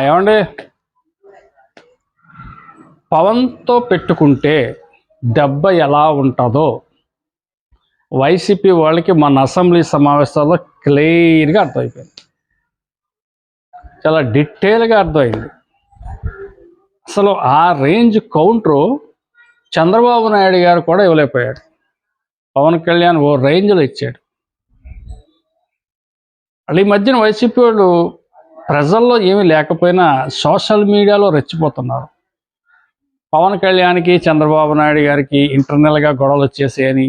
ఏమండి? పవన్తో పెట్టుకుంటే దెబ్బ ఎలా ఉంటుందో వైసీపీ వాళ్ళకి మన అసెంబ్లీ సమావేశాల్లో క్లియర్గా అర్థమైపోయింది. చాలా డీటెయిల్గా అర్థమైంది. అసలు ఆ రేంజ్ కౌంటరు చంద్రబాబు నాయుడు గారు కూడా ఇవ్వలేకపోయాడు. పవన్ కళ్యాణ్ ఓ రేంజ్లో ఇచ్చాడు. వాళ్ళు ఈ మధ్యన వైసీపీ వాళ్ళు ప్రజల్లో ఏమీ లేకపోయినా సోషల్ మీడియాలో రెచ్చిపోతున్నారు. పవన్ కళ్యాణ్కి చంద్రబాబు నాయుడు గారికి ఇంటర్నల్గా గొడవలు వచ్చేసాయని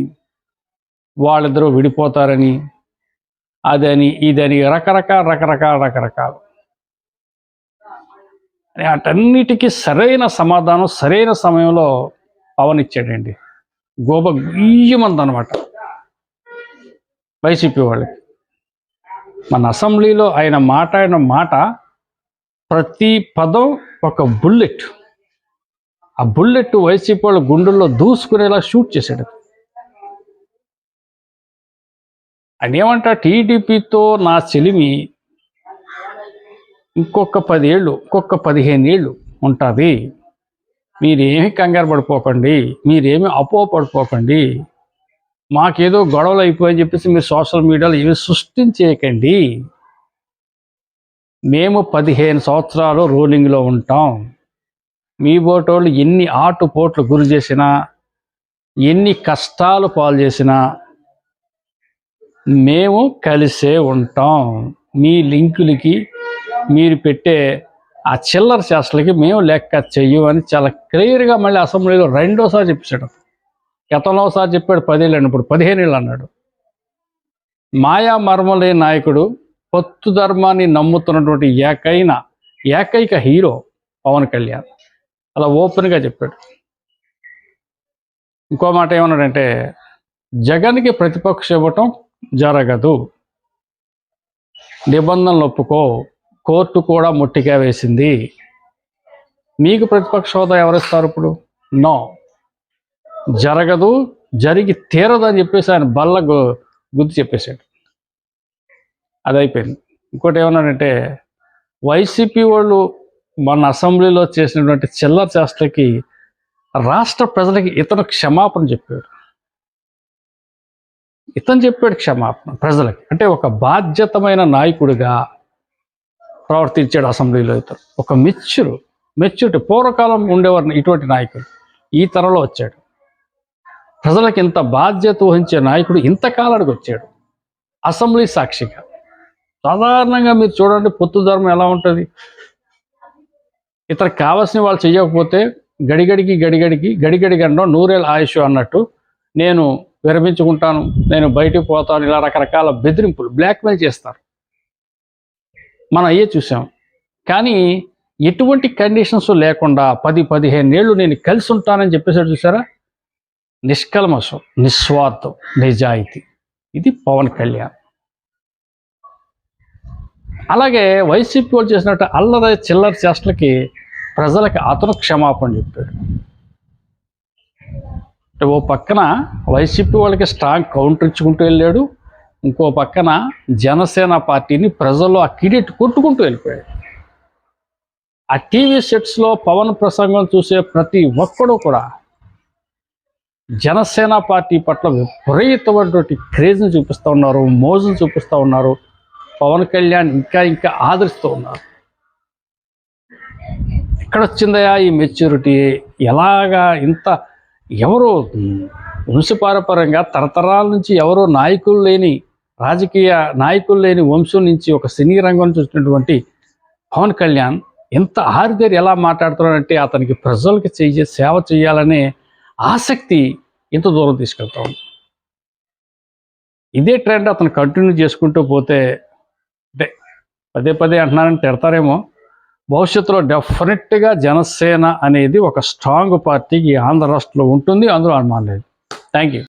వాళ్ళిద్దరూ విడిపోతారని అదని ఇదని రకరకాల రకరకాల రకరకాలు. వాటన్నిటికీ సరైన సమాధానం సరైన సమయంలో పవన్ ఇచ్చాడండి. గోప గుయ్యమంది అనమాట వైసీపీ వాళ్ళకి. మన అసెంబ్లీలో ఆయన మాట్లాడిన మాట ప్రతి పదం ఒక బుల్లెట్. ఆ బుల్లెట్ వైసీపీ వాళ్ళ గుండెల్లో దూసుకునేలా షూట్ చేశాడు ఆయన ఏమంటా టీడీపీతో నా చెలిమి ఇంకొక పదేళ్ళు ఇంకొక పదిహేను ఏళ్ళు ఉంటుంది. మీరేమి కంగారు పడిపోకండి మీరేమి అపో పడిపోకండి మాకేదో గొడవలు అయిపోయని చెప్పేసి మీరు సోషల్ మీడియాలో ఏమి సృష్టించేయకండి. మేము పదిహేను సంవత్సరాలు రూలింగ్లో ఉంటాం. మీ బోటోళ్ళు ఎన్ని ఆటుపోట్లు గురి చేసినా ఎన్ని కష్టాలు పాలు చేసినా మేము కలిసే ఉంటాం. మీ లింకులకి మీరు పెట్టే ఆ చిల్లర చేష్టలకి మేము లెక్క చెయ్యమని చాలా క్లియర్గా మళ్ళీ అసెంబ్లీలో రెండోసారి చెప్పేసాడు గతంలో సార్ చెప్పాడు పదేళ్ళు ఇప్పుడు పదిహేను ఏళ్ళు అన్నాడు. మాయా మర్మలే నాయకుడు పొత్తు ధర్మాన్ని నమ్ముతున్నటువంటి ఏకైన ఏకైక హీరో పవన్ కళ్యాణ్. అలా ఓపెన్గా చెప్పాడు. ఇంకో మాట ఏమన్నాడంటే జగన్కి ప్రతిపక్ష ఇవ్వటం జరగదు. నిబంధనలు ఒప్పుకో కోర్టు కూడా ముట్టిగా వేసింది. మీకు ప్రతిపక్ష హోదా ఎవరిస్తారు ఇప్పుడు? నో. జరగదు జరిగి తీరదు అని చెప్పేసి ఆయన బల్ల గు- గుర్తు చెప్పేశాడు. అది అయిపోయింది. ఇంకోటి ఏమన్నాడంటే వైసీపీ వాళ్ళు మన అసెంబ్లీలో చేసినటువంటి చిల్లర చేష్టలకి రాష్ట్ర ప్రజలకి ఇతను క్షమాపణ చెప్పాడు. ఇతను చెప్పాడు క్షమాపణ ప్రజలకి. అంటే ఒక బాధ్యతమైన నాయకుడిగా ప్రవర్తించాడు అసెంబ్లీలో ఇతను. ఒక మెచ్చురు మెచ్యూరిటీ పూర్వకాలం ఉండేవారు ఇటువంటి నాయకుడు ఈ తరంలో వచ్చాడు. ప్రజలకు ఇంత బాధ్యత వహించే నాయకుడు ఇంతకాలానికి వచ్చాడు. అసెంబ్లీ సాక్షిగా. సాధారణంగా మీరు చూడండి పొత్తు ధర్మం ఎలా ఉంటుంది. ఇతనికి కావాల్సిన వాళ్ళు చేయకపోతే గడిగడికి గడిగడికి గడిగడి గండం నూరేళ్ళ ఆయుష్ అన్నట్టు నేను విరమించుకుంటాను నేను బయటికి పోతాను ఇలా రకరకాల బెదిరింపులు బ్లాక్మెయిల్ చేస్తారు. మనం అయ్యే చూసాం. కానీ ఎటువంటి కండిషన్స్ లేకుండా పది పదిహేను ఏళ్ళు నేను కలిసి ఉంటానని చెప్పేసాడు చూసారా? నిష్కల్మషం నిస్వార్థం నిజాయితీ. ఇది పవన్ కళ్యాణ్. అలాగే వైసీపీ వాళ్ళు చేసినట్టు అల్లరి చిల్లర చేష్టలకి ప్రజలకి అతను క్షమాపణ చెప్పాడు. అంటే ఓ పక్కన వైసీపీ వాళ్ళకి స్ట్రాంగ్ కౌంటర్ ఇచ్చుకుంటూ వెళ్ళాడు. ఇంకో పక్కన జనసేన పార్టీని ప్రజల్లో ఆ కిరీట్ కొట్టుకుంటూ వెళ్ళిపోయాడు. ఆ టీవీ సెట్స్లో పవన్ ప్రసంగం చూసే ప్రతి ఒక్కడు కూడా జనసేన పార్టీ పట్ల విపరీతమైనటువంటి క్రేజ్ని చూపిస్తూ ఉన్నారు మోజును చూపిస్తూ ఉన్నారు. పవన్ కళ్యాణ్ ఇంకా ఇంకా ఆదరిస్తూ ఉన్నారు. ఎక్కడొచ్చిందయా ఈ మెచ్యూరిటీ? ఎలాగా ఇంత ఎవరు వంశపారపరంగా తరతరాల నుంచి ఎవరో నాయకులు లేని రాజకీయ నాయకులు లేని వంశం నుంచి ఒక సినీ రంగం చూసినటువంటి పవన్ కళ్యాణ్ ఎంత ఆరుదేరు ఎలా మాట్లాడుతున్నాడంటే అతనికి ప్రజలకు చేయ సేవ చేయాలనే ఆసక్తి ఇంత దూరం తీసుకెళ్తా. ఉంది ఇదే ట్రెండ్ అతను కంటిన్యూ చేసుకుంటూ పోతే అంటే పదే పదే అంటున్నారని తిడతారేమో. భవిష్యత్తులో డెఫినెట్గా జనసేన అనేది ఒక స్ట్రాంగ్ పార్టీకి ఆంధ్ర రాష్ట్రంలో ఉంటుంది అందులో అనుమానం లేదు. Thank you.